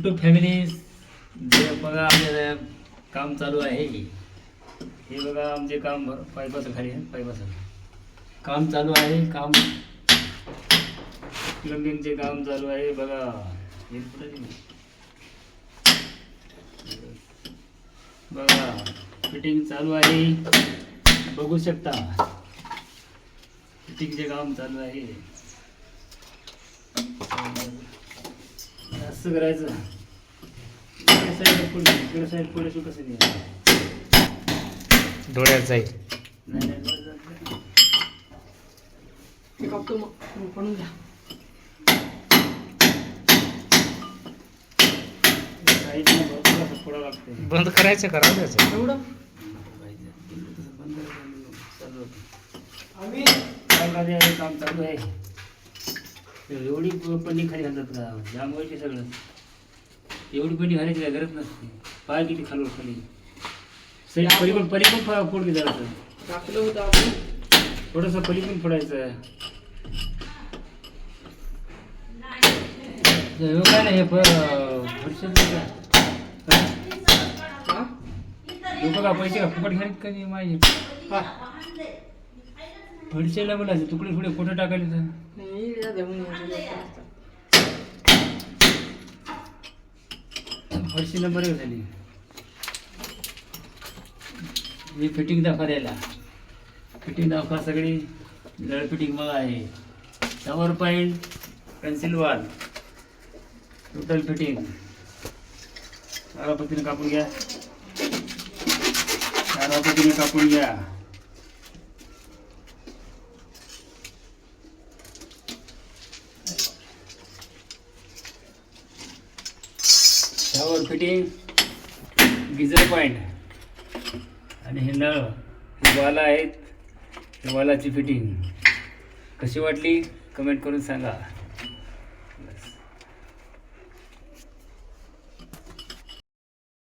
YouTube family जे आमचे काम चालू आहे हे बघा आमचे काम पाईपाचं खाली आहे पाईपाचं काम चालू आहे, काम. प्लंबिंगचे काम चालू हे बघा फिटिंग चालू आहे. बघू शकता. फिटिंगचे काम चालू आहे. असं करायचं साईड पुढे इकडे साईड पुढे नाही डोळ्यात जाईल नाही जात मग पडून घ्या बंद करायचं करा त्याचं एवढं बंद करायचं. काम चालू आहे एवढी पन्नी खाली घालतात का? जाम व्हायची सगळं. एवढी पन्नी घालायची काय गरज नसते. पाय किती खालवर खाली. सई पलीकडून पलीकडून फा फोडली जरासं टाकलं होतं आपण. थोडंसं पलीकडून फोडायचं हे काय नाही हे? हा? लोक का पैसे का फुकट घ्यायला का नाही माझे हा. फडशेला बोलायचे तुकडे थोडे कुठे टाकायचे तर. नाही, इकडे द्या म्हणून यायचं. फरशी नंबर एक झाली. ही फिटिंग दाखवा द्यायला फिटिंग दाखवा सगळी. जळ फिटिंग मग आहे tower point pencil wall total fitting चारा पद्धतीने कापून घ्या. चारा पद्धतीने कापून घ्या. त्यावर फिटिंग गिझर पॉईंट आणि हे नळ हे वाला आहेत हे वालाची फिटिंग. कशी वाटली? कमेंट करून सांगा.